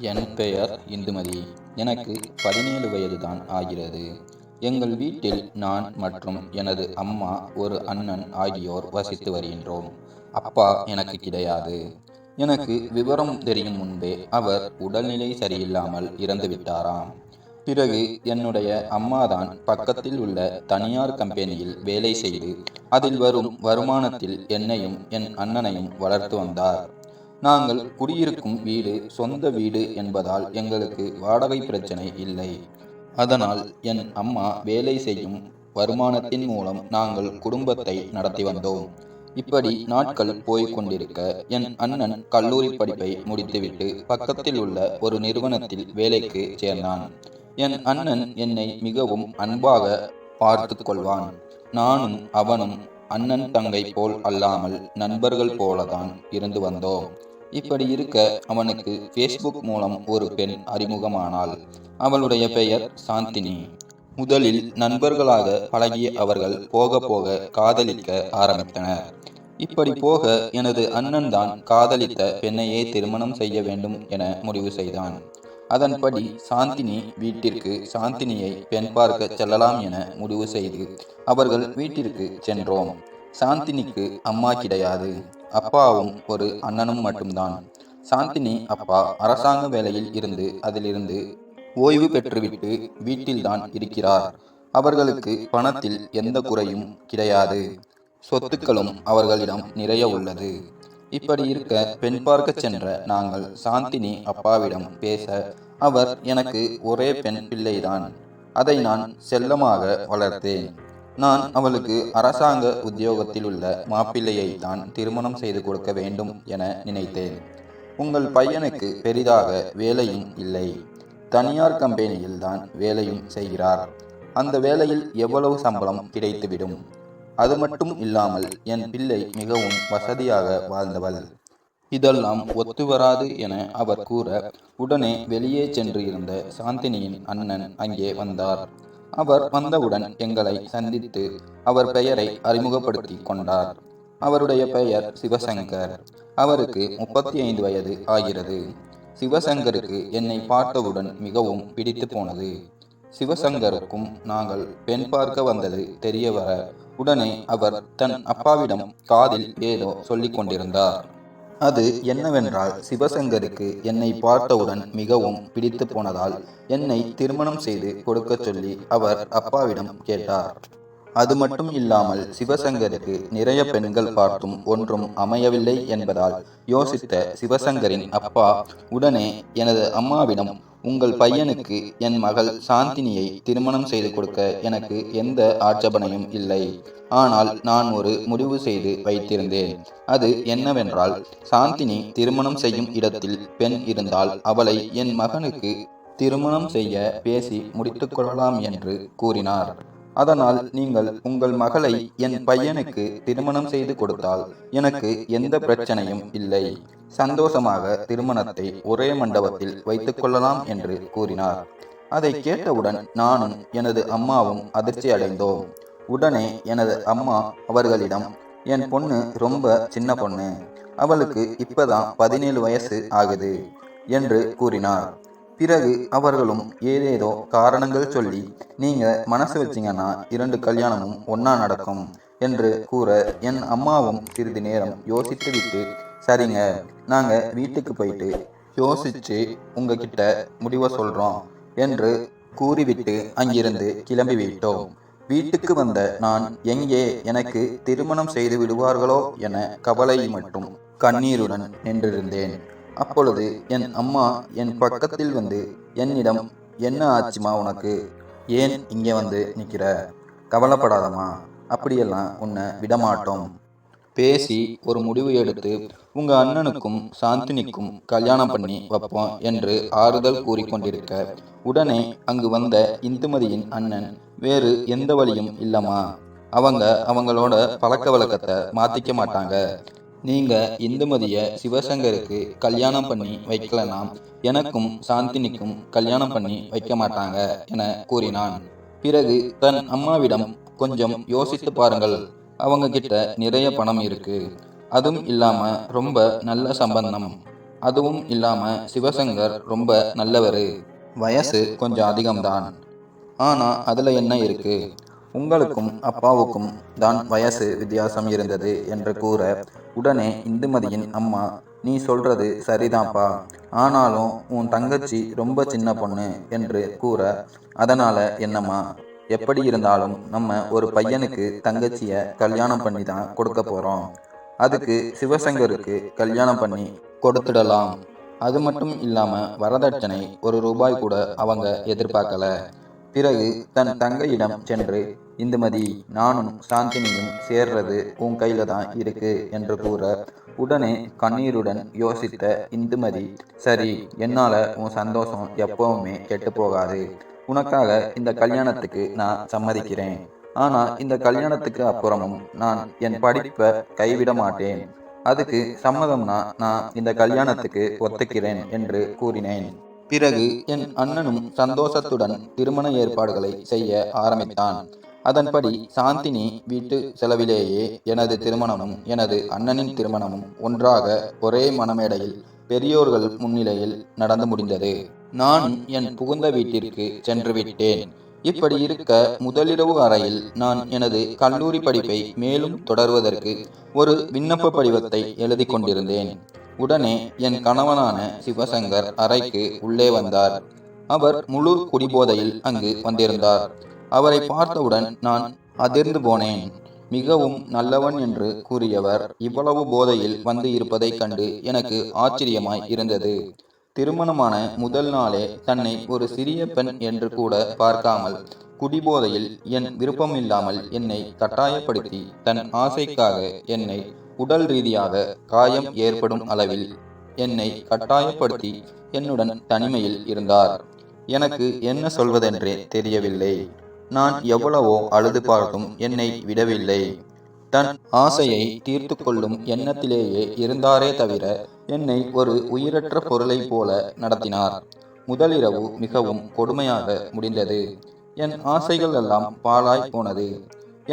என் பெயர் இந்துமதி. எனக்கு பதினேழு வயதுதான் ஆகிறது. எங்கள் வீட்டில் நான் மற்றும் எனது அம்மா ஒரு அண்ணன் ஆகியோர் வசித்து வருகின்றோம். அப்பா எனக்கு கிடையாது. எனக்கு விவரம் தெரியும் முன்பே அவர் உடல்நிலை சரியில்லாமல் இறந்து விட்டாராம் பிறகு என்னுடைய அம்மாதான் பக்கத்தில் உள்ள தனியார் கம்பெனியில் வேலை செய்து அதில் வரும் வருமானத்தில் என்னையும் என் அண்ணனையும் வளர்த்து வந்தார். நாங்கள் குடியிருக்கும் வீடு சொந்த வீடு என்பதால் எங்களுக்கு வாடகை பிரச்சனை இல்லை. அதனால் என் அம்மா வேலை செய்யும் வருமானத்தின் மூலம் நாங்கள் குடும்பத்தை நடத்தி வந்தோம். இப்படி நாட்கள் போய்கொண்டிருக்க என் அண்ணன் கல்லூரி படிப்பை முடித்துவிட்டு பக்கத்தில் உள்ள ஒரு நிறுவனத்தில் வேலைக்கு சேர்ந்தான். என் அண்ணன் என்னை மிகவும் அன்பாக பார்த்து கொள்வான். நானும் அவனும் அண்ணன் தங்கை போல் அல்லாமல் நண்பர்கள் போலதான் இருந்து வந்தோம். இப்படி இருக்க அவனுக்கு ஃபேஸ்புக் மூலம் ஒரு பெண் அறிமுகமானாள். அவளுடைய பெயர் சாந்தினி. முதலில் நண்பர்களாக பழகிய அவர்கள் போக போக காதலிக்க ஆரம்பித்தனர். இப்படி போக எனது அண்ணன் தான் காதலித்த பெண்ணையே திருமணம் செய்ய வேண்டும் என முடிவு செய்தான். அதன்படி சாந்தினி வீட்டிற்கு சாந்தினியை பெண் பார்க்க செல்லலாம் என முடிவு செய்து அவர்கள் வீட்டிற்கு சென்றோம். சாந்தினிக்கு அம்மா கிடையாது. அப்பாவும் ஒரு அண்ணனும் மட்டும்தான். சாந்தினி அப்பா அரசாங்க வேலையில் இருந்து அதிலிருந்து ஓய்வு பெற்றுவிட்டு வீட்டில்தான் இருக்கிறார். அவர்களுக்கு பணத்தில் எந்த குறையும் கிடையாது. சொத்துக்களும் அவர்களிடம் நிறைய உள்ளது. இப்படி இருக்க பெண் பார்க்க சென்ற நாங்கள் சாந்தினி அப்பாவிடம் பேச அவர் எனக்கு ஒரே பெண் பிள்ளைதான். அதை நான் செல்லமாக வளர்த்தேன். நான் அவளுக்கு அரசாங்க உத்தியோகத்தில் உள்ள மாப்பிள்ளையை தான் திருமணம் செய்து கொடுக்க வேண்டும் என நினைத்தேன். உங்கள் பையனுக்கு பெரிதாக வேலையும் இல்லை. தனியார் கம்பெனியில் தான் வேலையும் செய்கிறார். அந்த வேலையில் எவ்வளவு சம்பளம் கிடைத்துவிடும்? அது மட்டும் இல்லாமல் என் பிள்ளை மிகவும் வசதியாக வாழ்ந்தவள். இதெல்லாம் ஒத்து வராது என அவர் கூற உடனே வெளியே சென்று இருந்த சாந்தினியின் அண்ணன் அங்கே வந்தார். அவர் வந்தவுடன் எங்களை சந்தித்து அவர் பெயரை அறிமுகப்படுத்தி கொண்டார். அவருடைய பெயர் சிவசங்கர். அவருக்கு முப்பத்தி ஐந்து வயது ஆகிறது. சிவசங்கருக்கு என்னை பார்த்தவுடன் மிகவும் பிடித்து போனது. சிவசங்கருக்கும் நாங்கள் பெண் பார்க்க வந்தது தெரிய வர உடனே அவர் தன் அப்பாவிடம் காதில் ஏதோ சொல்லிக் கொண்டிருந்தார். அது என்னவென்றால் சிவசங்கருக்கு என்னை பார்த்தவுடன் மிகவும் பிடித்து போனதால் என்னை திருமணம் செய்து கொடுக்கச் சொல்லி அவர் அப்பாவிடம் கேட்டார். அது மட்டும் இல்லாமல் சிவசங்கருக்கு நிறைய பெண்கள் பார்த்தும் ஒன்றும் அமையவில்லை என்பதால் யோசித்த சிவசங்கரின் அப்பா உடனே எனது அம்மாவிடம் உங்கள் பையனுக்கு என் மகள் சாந்தினியை திருமணம் செய்து கொடுக்க எனக்கு எந்த ஆட்சேபனையும் இல்லை. ஆனால் நான் ஒரு முடிவு செய்து வைத்திருந்தேன். அது என்னவென்றால் சாந்தினி திருமணம் செய்யும் இடத்தில் பெண் இருந்தால் அவளை என் மகனுக்கு திருமணம் செய்ய பேசி முடித்துக் கொள்ளலாம் என்று கூறினார். அதனால் நீங்கள் உங்கள் மகளை என் பையனுக்கு திருமணம் செய்து கொடுத்தால் எனக்கு எந்த பிரச்சனையும் இல்லை. சந்தோஷமாக திருமணத்தை ஒரே மண்டபத்தில் வைத்துக் கொள்ளலாம் என்று கூறினார். அதை கேட்டவுடன் நானும் எனது அம்மாவும் அதிர்ச்சி அடைந்தோம். உடனே எனது அம்மா அவர்களிடம் என் பொண்ணு ரொம்ப சின்ன பொண்ணு. அவளுக்கு இப்பதான் பதினேழு வயசு ஆகுது என்று கூறினார். பிறகு அவர்களும் ஏதேதோ காரணங்கள் சொல்லி நீங்க மனசு வச்சீங்கன்னா இரண்டு கல்யாணமும் ஒன்னா நடக்கும் என்று கூற என் அம்மாவும் சிறிது நேரம் யோசித்து விட்டு சரிங்க நாங்க வீட்டுக்கு போயிட்டு யோசிச்சு உங்ககிட்ட முடிவை சொல்றோம் என்று கூறிவிட்டு அங்கிருந்து கிளம்பி விட்டோம். வீட்டுக்கு வந்த நான் எங்கே எனக்கு திருமணம் செய்து விடுவார்களோ என கவலை மற்றும் கண்ணீருடன் நின்றிருந்தேன். அப்பொழுது என் அம்மா என் பக்கத்தில் வந்து என்னிடம் என்ன ஆச்சுமா உனக்கு? ஏன் இங்கே வந்து நிற்கிற கவலைப்படாதம்மா அப்படியெல்லாம் உன்னை விடமாட்டோம். பேசி ஒரு முடிவு எடுத்து உங்க அண்ணனுக்கும் சாந்தினிக்கும் கல்யாணம் பண்ணி வைப்போம் என்று ஆறுதல் கூறிக்கொண்டிருக்க உடனே அங்கு வந்த இந்துமதியின் அண்ணன் வேறு எந்த வழியும் இல்லம்மா. அவங்க அவங்களோட பழக்க வழக்கத்தை மாத்திக்க மாட்டாங்க. நீங்க இந்துமதிய சிவசங்கருக்கு கல்யாணம் பண்ணி வைக்கலனாம். எனக்கும் சாந்தினிக்கும் கல்யாணம் பண்ணி வைக்க மாட்டாங்க என கூறினான். பிறகு தன் அம்மாவிடம் கொஞ்சம் யோசித்து பாருங்கள். அவங்க கிட்ட நிறைய பணம் இருக்கு. அதுவும் இல்லாம ரொம்ப நல்ல சம்பந்தம். அதுவும் இல்லாம சிவசங்கர் ரொம்ப நல்லவர். வயசு கொஞ்சம் அதிகம்தான். ஆனா அதுல என்ன இருக்கு? உங்களுக்கும் அப்பாவுக்கும் தான் வயசு வித்தியாசம் இருந்தது என்று கூற உடனே இந்துமதியின் அம்மா நீ சொல்றது சரிதான்ப்பா. ஆனாலும் உன் தங்கச்சி ரொம்ப சின்ன பொண்ணு என்று கூற அதனால என்னம்மா? எப்படி இருந்தாலும் நம்ம ஒரு பையனுக்கு தங்கச்சிய கல்யாணம் பண்ணி தான் கொடுக்க போறோம். அதுக்கு சிவசங்கருக்கு கல்யாணம் பண்ணி கொடுத்துடலாம். அது மட்டும் இல்லாம வரதட்சணை ஒரு ரூபாய் கூட அவங்க எதிர்பார்க்கல. பிறகு தன் தங்கையிடம் சென்று இந்துமதி நானும் சாந்தினியும் சேர்றது உன் கையில தான் இருக்கு என்று கூற உடனே கண்ணீருடன் யோசித்த இந்துமதி சரி என்னால உன் சந்தோஷம் எப்பவுமே கெட்டு போகாது. உனக்காக இந்த கல்யாணத்துக்கு நான் சம்மதிக்கிறேன். ஆனா இந்த கல்யாணத்துக்கு அப்புறமும் நான் என் படிப்பை கைவிட மாட்டேன். அதுக்கு சம்மதம்னா நான் இந்த கல்யாணத்துக்கு ஒத்துக்கிறேன் என்று கூறினேன். பிறகு என் அண்ணனும் சந்தோஷத்துடன் திருமண ஏற்பாடுகளை செய்ய ஆரம்பித்தான். அதன்படி சாந்தினி வீட்டு செலவிலேயே எனது திருமணமும் எனது அண்ணனின் திருமணமும் ஒன்றாக ஒரே மணமேடையில் பெரியோர்கள் முன்னிலையில் நடந்து முடிந்தது. நான் என் புகுந்த வீட்டிற்கு சென்று விட்டேன். இப்படி இருக்க முதலிரவு அறையில் நான் எனது கல்லூரி படிப்பை மேலும் தொடர்வதற்கு ஒரு விண்ணப்ப படிவத்தை எழுதி கொண்டிருந்தேன். உடனே என் கணவனான சிவசங்கர் அறைக்கு உள்ளே வந்தார். அவர் முழு குடிபோதையில் அங்கு வந்திருந்தார். அவரை பார்த்தவுடன் நான் அதிர்ந்து போனேன். மிகவும் நல்லவன் என்று கூறியவர் இவ்வளவு போதையில் வந்து இருப்பதைக் கண்டு எனக்கு ஆச்சரியமாய் இருந்தது. திருமணமான முதல் நாளே தன்னை ஒரு சிறிய பெண் என்று கூட பார்க்காமல் குடிபோதையில் என் விருப்பமில்லாமல் என்னை கட்டாயப்படுத்தி தன் ஆசைக்காக என்னை உடல் ரீதியாக காயம் ஏற்படும் அளவில் என்னை கட்டாயப்படுத்தி என்னுடன் தனிமையில் இருந்தார். எனக்கு என்ன சொல்வதென்றே தெரியவில்லை. நான் எவ்வளவோ அழுது பார்த்தும் என்னை விடவில்லை. தன் ஆசையை தீர்த்து கொள்ளும் எண்ணத்திலேயே இருந்தாரே தவிர என்னை ஒரு உயிரற்ற பொருளைப் போல நடத்தினார். முதலிரவு மிகவும் கொடுமையாக முடிந்தது. என் ஆசைகள் எல்லாம் பாழாய் போனது.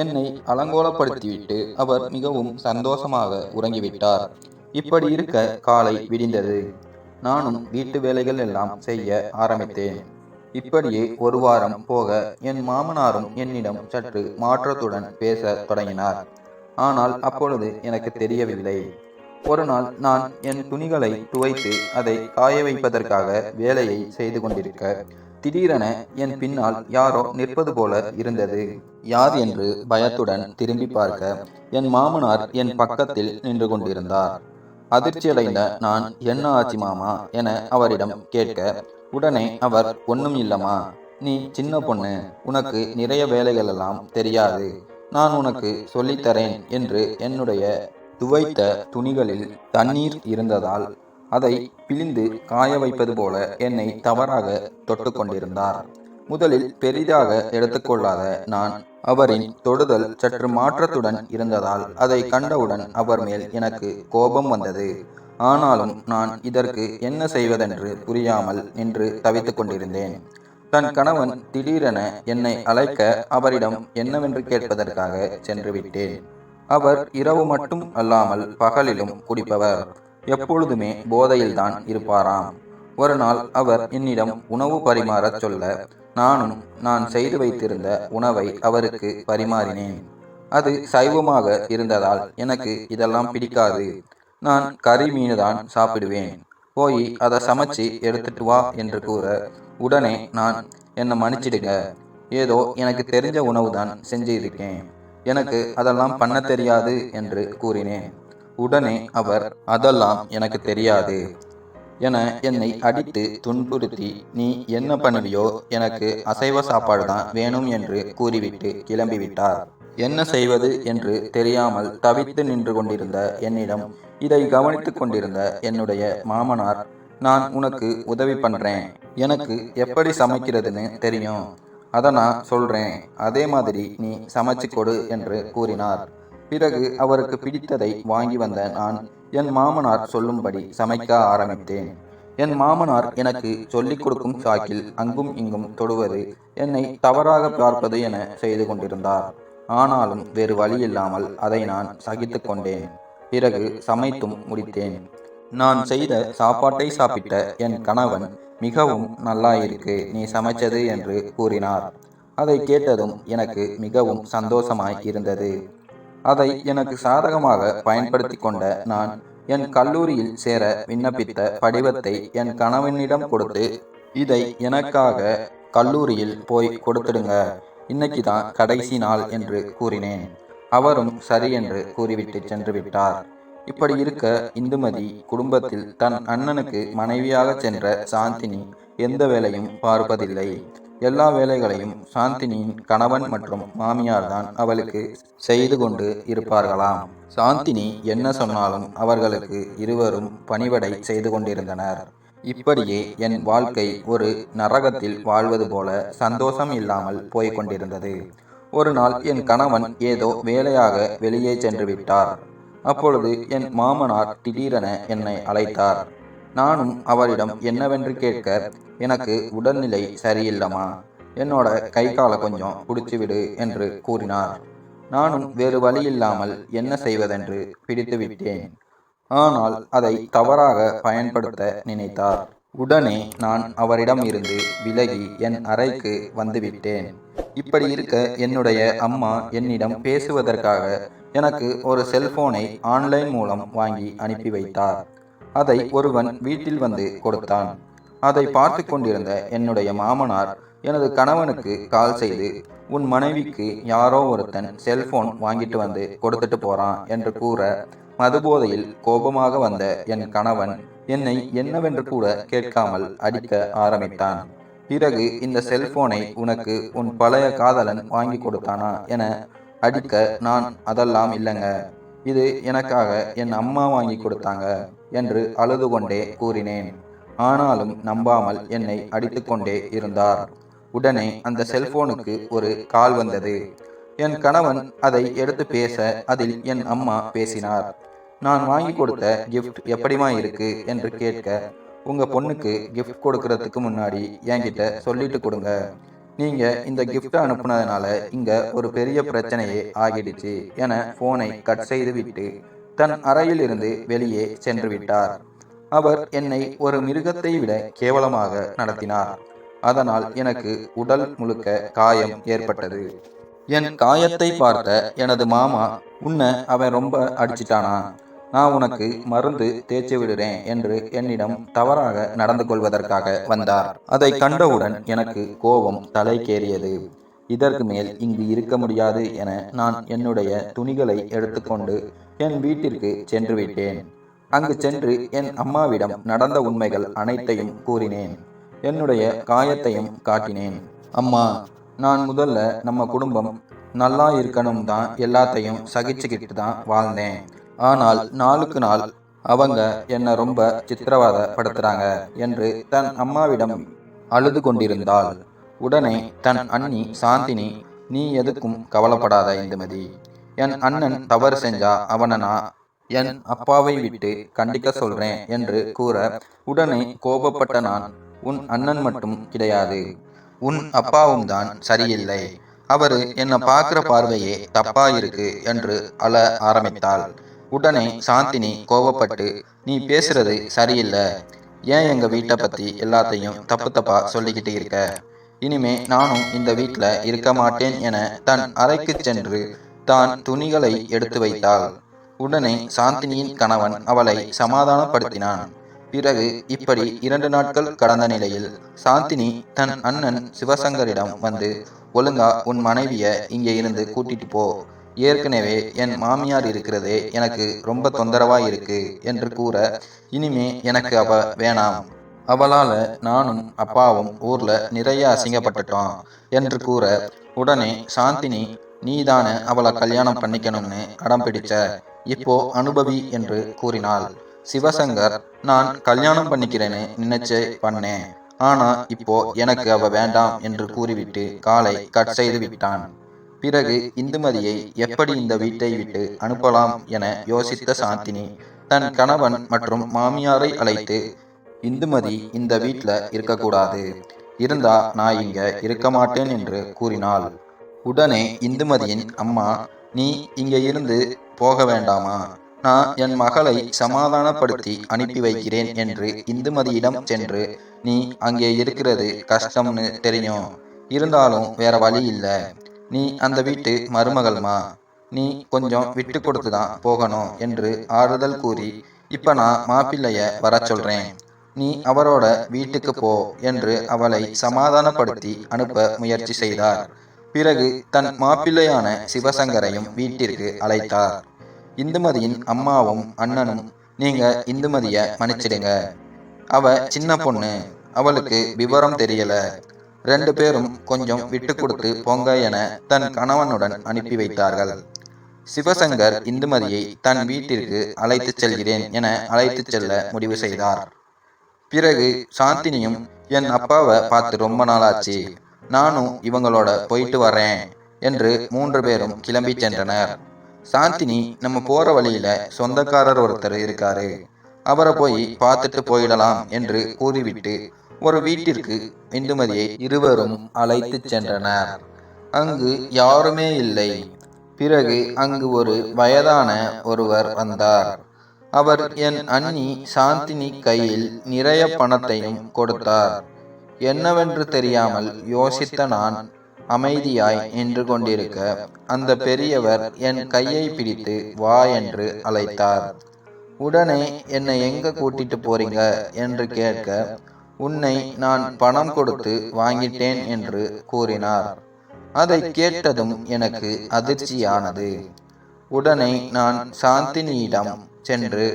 என்னை அலங்கோலப்படுத்திவிட்டு அவர் மிகவும் சந்தோஷமாக உறங்கிவிட்டார். இப்படி இருக்க காலை விடிந்தது. நானும் வீட்டு வேலைகள் எல்லாம் செய்ய ஆரம்பித்தேன். இப்படியே ஒரு வாரம் போக என் மாமனாரும் என்னிடம் சற்று மாற்றத்துடன் பேச தொடங்கினார். ஆனால் அப்பொழுது எனக்கு தெரியவில்லை. ஒரு நாள் நான் என் துணிகளை துவைத்து அதை காய வைப்பதற்காக வேலையை செய்து கொண்டிருக்க திடீரென என் பின்னால் யாரோ நிற்பது போல இருந்தது. யார் என்று பயத்துடன் திரும்பி பார்க்க என் மாமனார் என் பக்கத்தில் நின்று கொண்டிருந்தார். அதிர்ச்சியடைந்த நான் என்ன ஆச்சு மாமா? என அவரிடம் கேட்க உடனே அவர் ஒன்றும் இல்லம்மா. நீ சின்ன பொண்ணு. உனக்கு நிறைய வேலைகள் எல்லாம் தெரியாது. நான் உனக்கு சொல்லித்தரேன் என்று என்னுடைய துவைத்த துணிகளில் தண்ணீர் இருந்ததால் அதை பிழிந்து காய வைப்பது போல என்னை தவறாக தொட்டு கொண்டிருந்தார். முதலில் பெரிதாக எடுத்துக்கொள்ளாத நான் அவரின் தொடுதல் சற்று மாற்றத்துடன் இருந்ததால் அதை கண்டவுடன் அவர் மேல் எனக்கு கோபம் வந்தது. ஆனாலும் நான் இதற்கு என்ன செய்வதென்று புரியாமல் நின்று தவித்துக் கொண்டிருந்தேன். தன் கணவன் திடீரென என்னை அழைக்க அவரிடம் என்னவென்று கேட்பதற்காக சென்று விட்டேன். அவர் இரவு மட்டும் அல்லாமல் பகலிலும் குடிப்பவர். எப்பொழுதுமே போதையில்தான் இருப்பாராம். ஒரு நாள் அவர் என்னிடம் உணவு பரிமாறச் சொல்ல நானும் நான் செய்து வைத்திருந்த உணவை அவருக்கு பரிமாறினேன். அது சைவமாக இருந்ததால் எனக்கு இதெல்லாம் பிடிக்காது. நான் கறி மீன் தான் சாப்பிடுவேன். போய் அதை சமைச்சு எடுத்துட்டு வா என்று கூற உடனே நான் என்னை மன்னிச்சிடுங்க. ஏதோ எனக்கு தெரிஞ்ச உணவு தான் செஞ்சிருக்கேன். எனக்கு அதெல்லாம் பண்ண தெரியாது என்று கூறினேன். உடனே அவர் அதெல்லாம் எனக்கு தெரியாது. என என்னை அடித்து துன்புறுத்தி நீ என்ன பண்ணுவியோ எனக்கு அசைவ சாப்பாடு தான் வேணும் என்று கூறிவிட்டு கிளம்பிவிட்டார். என்ன செய்வது? என்று தெரியாமல் தவித்து நின்று கொண்டிருந்த என்னிடம் இதை கவனித்துக் கொண்டிருந்த என்னுடைய மாமனார் நான் உனக்கு உதவி பண்றேன். எனக்கு எப்படி சமைக்கிறதுன்னு தெரியும். அதை நான் சொல்றேன். அதே மாதிரி நீ சமைச்சு கொடு என்று கூறினார். பிறகு அவருக்கு பிடித்ததை வாங்கி வந்த நான் என் மாமனார் சொல்லும்படி சமைக்க ஆரம்பித்தேன். என் மாமனார் எனக்கு சொல்லிக் கொடுக்கும் சாக்கில் அங்கும் இங்கும் தொடுவது என்னை தவறாக பார்ப்பது என செய்து கொண்டிருந்தார். ஆனாலும் வேறு வழி இல்லாமல் அதை நான் சகித்து கொண்டேன். பிறகு சமைத்தும் முடித்தேன். நான் செய்த சாப்பாட்டை சாப்பிட்ட என் கணவன் மிகவும் நல்லாயிருக்கு நீ சமைச்சது என்று கூறினார். அதை கேட்டதும் எனக்கு மிகவும் சந்தோஷமாய் இருந்தது. அதை எனக்கு சாதகமாக பயன்படுத்தி கொண்ட நான் என் கல்லூரியில் சேர விண்ணப்பித்த படிவத்தை என் கணவனிடம் கொடுத்து இதை எனக்காக கல்லூரியில் போய் கொடுத்துடுங்க. இன்னைக்கு தான் கடைசி நாள் என்று கூறினேன். அவரும் சரி என்று கூறிவிட்டு சென்று விட்டார். இப்படி இருக்க இந்துமதி குடும்பத்தில் தன் அண்ணனுக்கு மனைவியாக சென்ற சாந்தினி எந்த வேலையும் பார்ப்பதில்லை. எல்லா வேலைகளையும் சாந்தினியின் கணவன் மற்றும் மாமியார் தான் அவளுக்கு செய்து கொண்டு இருப்பார்களாம். சாந்தினி என்ன சொன்னாலும் அவர்களுக்கு இருவரும் பணிவடை செய்து கொண்டிருந்தனர். இப்படியே என் வாழ்க்கை ஒரு நரகத்தில் வாழ்வது போல சந்தோஷம் இல்லாமல் போய்க் கொண்டிருந்தது. ஒரு நாள் என் கணவன் ஏதோ வேலையாக வெளியே சென்று விட்டார். அப்பொழுது என் மாமனார் திடீரென என்னை அழைத்தார். நானும் அவரிடம் என்னவென்று கேட்க எனக்கு உடல்நிலை சரியில்லமா என்னோட கை காலை கொஞ்சம் பிடிச்சிவிடு என்று கூறினார். நானும் வேறு வழி இல்லாமல் என்ன செய்வதென்று பிடித்து விட்டேன். ஆனால் அதை தவறாக பயன்படுத்த நினைத்தார். உடனே நான் அவரிடம் இருந்து விலகி என் அறைக்கு வந்துவிட்டேன் இப்படி இருக்க என்னுடைய அம்மா என்னிடம் பேசுவதற்காக எனக்கு ஒரு செல்போனை ஆன்லைன் மூலம் வாங்கி அனுப்பி வைத்தார். அதை ஒருவன் வீட்டில் வந்து கொடுத்தான். அதை பார்த்து கொண்டிருந்த என்னுடைய மாமனார் எனது கணவனுக்கு கால் செய்து உன் மனைவிக்கு யாரோ ஒருத்தன் செல்போன் வாங்கிட்டு வந்து கொடுத்துட்டு போறான் என்று கூற மதுபோதையில் கோபமாக வந்த என் கணவன் என்னை என்னவென்று கூட கேட்காமல் அடிக்க ஆரம்பித்தான். பிறகு இந்த செல்போனை உனக்கு உன் பழைய காதலன் வாங்கி கொடுத்தானா என அடிக்க நான் அதெல்லாம் இல்லைங்க. இது எனக்காக என் அம்மா வாங்கி கொடுத்தாங்க என்று அழுது கொண்டே கூறினேன். ஆனாலும் நம்பாமல் என்னை அடித்துக்கொண்டே இருந்தார். உடனே அந்த செல்போனுக்கு ஒரு கால் வந்தது. என் கணவன் அதை எடுத்து பேச அதில் என் அம்மா பேசினார். நான் வாங்கி கொடுத்த கிஃப்ட் எப்படிமா இருக்கு? என்று கேட்க உங்க பொண்ணுக்கு கிஃப்ட் கொடுக்கறதுக்கு முன்னாடி என்கிட்ட சொல்லிட்டு கொடுங்க. நீங்க இந்த கிஃப்ட் அனுப்புனதுனால இங்க ஒரு பெரிய பிரச்சனையே ஆகிடுச்சு என போனை கட் செய்து விட்டு தன் அறையிலிருந்து வெளியே சென்று விட்டார் அவர் என்னை ஒரு மிருகத்தை விட கேவலமாக நடத்தினார். அதனால் எனக்கு உடல் முழுக்க காயம் ஏற்பட்டது. என் காயத்தை பார்த்த எனது மாமா உன்னை அவன் ரொம்ப அடிச்சிட்டானா? நான் உனக்கு மருந்து தேய்ச்சி விடுறேன் என்று என்னிடம் தவறாக நடந்து கொள்வதற்காக வந்தார். அதை கண்டவுடன் எனக்கு கோபம் தலைக்கேறியது இதற்கு மேல் இங்கு இருக்க முடியாது என நான் என்னுடைய துணிகளை எடுத்துக்கொண்டு என் வீட்டிற்கு சென்று விட்டேன் அங்கு சென்று என் அம்மாவிடம் நடந்த உண்மைகள் அனைத்தையும் கூறினேன். என்னுடைய காயத்தையும் காட்டினேன். அம்மா நான் முதல்ல நம்ம குடும்பம் நல்லா இருக்கணும் தான் எல்லாத்தையும் சகிச்சுக்கிட்டு தான் வாழ்ந்தேன். ஆனால் நாளுக்கு நாள் அவங்க என்னை ரொம்ப சித்திரவதைப்படுத்துறாங்க என்று தன் அம்மாவிடம் அழுது கொண்டிருந்தாள். உடனே தன் அண்ணி சாந்தினி நீ எதுக்கும் கவலைப்படாத இந்துமதி. என் அண்ணன் தவறு செஞ்சா அவனை நான் என் அப்பாவை விட்டு கண்டிக்க சொல்றேன் என்று கூற உடனே கோபப்பட்ட நான் உன் அண்ணன் மட்டும் கிடையாது. உன் அப்பாவும் தான் சரியில்லை. அவரு என்னை பார்க்குற பார்வையே தப்பா இருக்கு என்று அழ ஆரம்பித்தாள். உடனே சாந்தினி கோபப்பட்டு நீ பேசுறது சரியில்லை. ஏன் எங்க வீட்டை பத்தி எல்லாத்தையும் தப்பு தப்பா சொல்லிக்கிட்டு இருக்க? இனிமே நானும் இந்த வீட்டில் இருக்க மாட்டேன் என தன் அறைக்கு சென்று தான் துணிகளை எடுத்து வைத்தாள். உடனே சாந்தினியின் கணவன் அவளை சமாதானப்படுத்தினான். பிறகு இப்படி இரண்டு நாட்கள் கடந்த நிலையில் சாந்தினி தன் அண்ணன் சிவசங்கரிடம் வந்து ஒழுங்கா உன் மனைவிய இங்கே இருந்து கூட்டிட்டு போ. ஏற்கனவே என் மாமியார் இருக்கிறதே எனக்கு ரொம்ப தொந்தரவா இருக்கு என்று கூற இனிமே எனக்கு அவ வேணாம். அவளால நானும் அப்பாவும் ஊர்ல நிறைய அசிங்கப்பட்டுட்டோம் என்று கூற உடனே சாந்தினி நீதானே அவளை கல்யாணம் பண்ணிக்கணும்னு அடம் பிடிச்ச? இப்போ அனுபவி என்று கூறினாள். சிவசங்கர் நான் கல்யாணம் பண்ணிக்கிறேன்னு நினைச்சு பண்ணேன். ஆனா இப்போ எனக்கு அவ வேண்டாம் என்று கூறிவிட்டு காலை கட் செய்து விட்டான். பிறகு இந்துமதியை எப்படி இந்த வீட்டை விட்டு அனுப்பலாம் என யோசித்த சாந்தினி தன் கணவன் மற்றும் மாமியாரை அழைத்து இந்துமதி இந்த வீட்டில் இருக்கக்கூடாது. இருந்தா நான் இங்க இருக்க மாட்டேன் என்று கூறினாள். உடனே இந்துமதியின் அம்மா நீ இங்க இருந்து போக வேண்டாமா? நான் என் மகளை சமாதானப்படுத்தி அனுப்பி வைக்கிறேன் என்று இந்துமதியிடம் சென்று நீ அங்கே இருக்கிறது கஷ்டம்னு தெரியும். இருந்தாலும் வேற வழி இல்லை. நீ அந்த வீட்டு மருமகள்மா. நீ கொஞ்சம் விட்டு கொடுத்து தான் போகணும் என்று ஆறுதல் கூறி இப்ப நான் மாப்பிள்ளைய வர சொல்றேன். நீ அவரோட வீட்டுக்கு போ என்று அவளை சமாதானப்படுத்தி அனுப்ப முயற்சி செய்தார். பிறகு தன் மாப்பிள்ளையான சிவசங்கரையும் வீட்டிற்கு அழைத்தார். இந்துமதியின் அம்மாவும் அண்ணனும் நீங்க இந்துமதிய மன்னிச்சிடுங்க. அவ சின்ன பொண்ணு அவளுக்கு விவரம் தெரியல. ரெண்டு பேரும் கொஞ்சம் விட்டு கொடுத்து போங்க என தன் கணவனுடன் அனுப்பி வைத்தார்கள். சிவசங்கர் இந்துமதியை தன் வீட்டிற்கு அழைத்துச் செல்கிறேன் என அழைத்துச் செல்ல முடிவு செய்தார். பிறகு சாந்தினியும் என் அப்பாவை பார்த்து ரொம்ப நாளாச்சு. நானும் இவங்களோட போயிட்டு வரேன் என்று மூன்று பேரும் கிளம்பி சென்றனர். சாந்தினி நம்ம போற வழியில சொந்தக்காரர் ஒருத்தர் இருக்காரு. அவரை போய் பார்த்துட்டு போயிடலாம் என்று கூறிவிட்டு ஒரு வீட்டிற்கு இந்துமதியை இருவரும் அழைத்து சென்றனர். அங்கு யாருமே இல்லை. பிறகு அங்கு ஒரு வயதான ஒருவர் வந்தார். அவர் என் அண்ணி சாந்தினி கையில் நிறைய பணத்தையும் கொடுத்தார். என்னவென்று தெரியாமல் யோசித்த நான் அமைதியாய் நின்று கொண்டிருக்க அந்த பெரியவர் என் கையை பிடித்து வா என்று அழைத்தார். உடனே என்னை எங்க கூட்டிட்டு போறீங்க? என்று கேட்க உன்னை நான் பணம் கொடுத்து வாங்கிட்டேன் என்று கூறினார். அதை கேட்டதும் எனக்கு அதிர்ச்சியானது. உடனே நான் சாந்தினியிடம் சென்று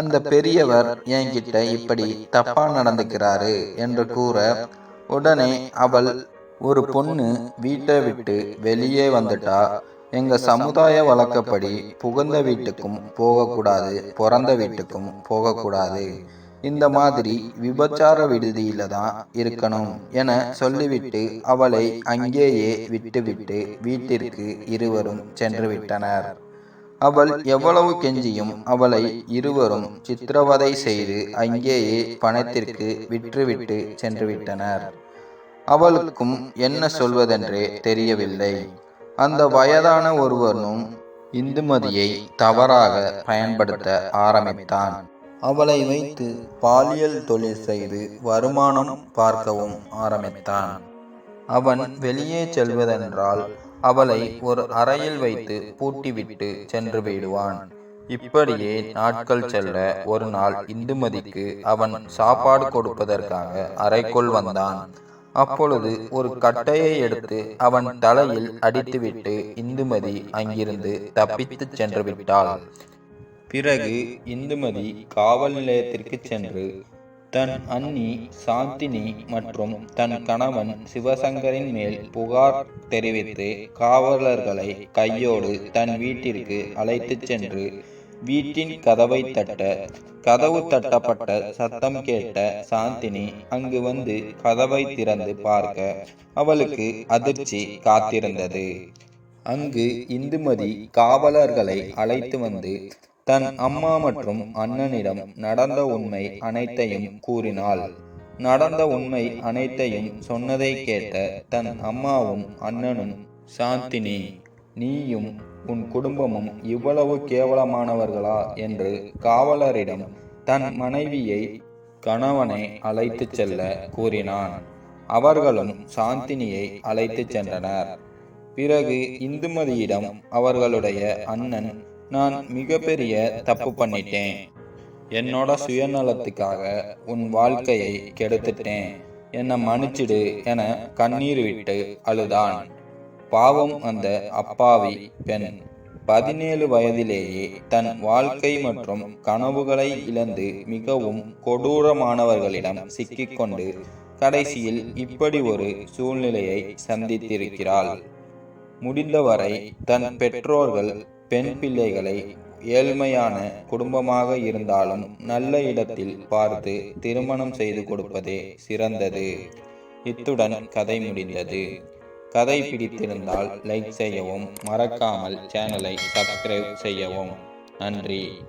அந்த பெரியவர் என்கிட்ட இப்படி தப்பா நடந்துக்கிறாரு என்று கூற உடனே அவள் ஒரு பொண்ணு வீட்டை விட்டு வெளியே வந்துட்டா. எங்க சமுதாய வழக்கப்படி புகுந்த வீட்டுக்கும் போகக்கூடாது பிறந்த வீட்டுக்கும் போகக்கூடாது. இந்த மாதிரி விபச்சார விடுதியில தான் இருக்கணும் என சொல்லிவிட்டு அவளை அங்கேயே விட்டுவிட்டு வீட்டிற்கு இருவரும் சென்று விட்டனர். அவள் எவ்வளவு கெஞ்சியும் அவளை இருவரும் சித்திரவதை செய்து அங்கேயே பணத்திற்கு விற்றுவிட்டு சென்று விட்டனர் அவளுக்கும் என்ன சொல்வதென்றே தெரியவில்லை. அந்த வயதான ஒருவனும் இந்துமதியை தவறாக பயன்படுத்த ஆரம்பித்தான். அவளை வைத்து பாலியல் தொழில் செய்து வருமானம் பார்க்கவும் ஆரம்பித்தான். அவன் வெளியே செல்வதென்றால் அவளை ஒரு அறையில் வைத்து பூட்டிவிட்டு சென்று விடுவான். இப்படியே நாட்கள் செல்ல ஒரு நாள் இந்துமதிக்கு அவன் சாப்பாடு கொடுப்பதற்காக அறைக்குள் வந்தான். அப்பொழுது ஒரு கட்டையை எடுத்து அவன் தலையில் அடித்துவிட்டு இந்துமதி அங்கிருந்து தப்பித்து சென்று விட்டாள். பிறகு இந்துமதி காவல் நிலையத்திற்கு சென்று தன் அண்ணி சாந்தினி மற்றும் தன் கணவன் சிவசங்கரின் மேல் புகார் தெரிவித்து காவலர்களை கையோடு தன் வீட்டிற்கு அழைத்துச் சென்று வீட்டின் கதவை தட்ட கதவு தட்டப்பட்ட சத்தம் கேட்ட சாந்தினி அங்கு வந்து கதவை திறந்து பார்க்க அவளுக்கு அதிர்ச்சி காத்திருந்தது. அங்கு இந்துமதி காவலர்களை அழைத்து வந்து தன் அம்மா மற்றும் அண்ணனிடம் நடந்த உண்மை அனைத்தையும் கூறினாள். நடந்த உண்மை அனைத்தையும் சொன்னதை கேட்ட தன் அம்மாவும் அண்ணனும் சாந்தினி நீயும் உன் குடும்பமும் இவ்வளவு கேவலமானவர்களா? என்று காவலரிடம் தன் மனைவியை கணவனை அழைத்துச் செல்ல கூறினான். அவர்களும் சாந்தினியை அழைத்துச் சென்றனர். பிறகு இந்துமதியிடம் அவர்களுடைய அண்ணன் நான் மிகப்பெரிய தப்பு பண்ணிட்டேன். என்னோட சுயநலத்துக்காக உன் வாழ்க்கையை கெடுத்துட்டேன். என்னை மன்னிச்சிடு என கண்ணீர் விட்டு அழுதான். பாவம் அந்த அப்பாவி பெண். பதினேழு வயதிலேயே தன் வாழ்க்கை மற்றும் கனவுகளை இழந்து மிகவும் கொடூரமானவர்களிடம் சிக்கிக்கொண்டு கடைசியில் இப்படி ஒரு சூழ்நிலையை சந்தித்திருக்கிறாள். முடிந்தவரை தன் பெற்றோர்கள் பெண் பிள்ளைகளை ஏழ்மையான குடும்பமாக இருந்தாலும் நல்ல இடத்தில் பார்த்து திருமணம் செய்து கொடுப்பதே சிறந்தது. இத்துடன் கதை முடிந்தது. கதை பிடித்திருந்தால் லைக் செய்யவும் மறக்காமல் சேனலை சப்ஸ்கிரைப் செய்யவும். நன்றி.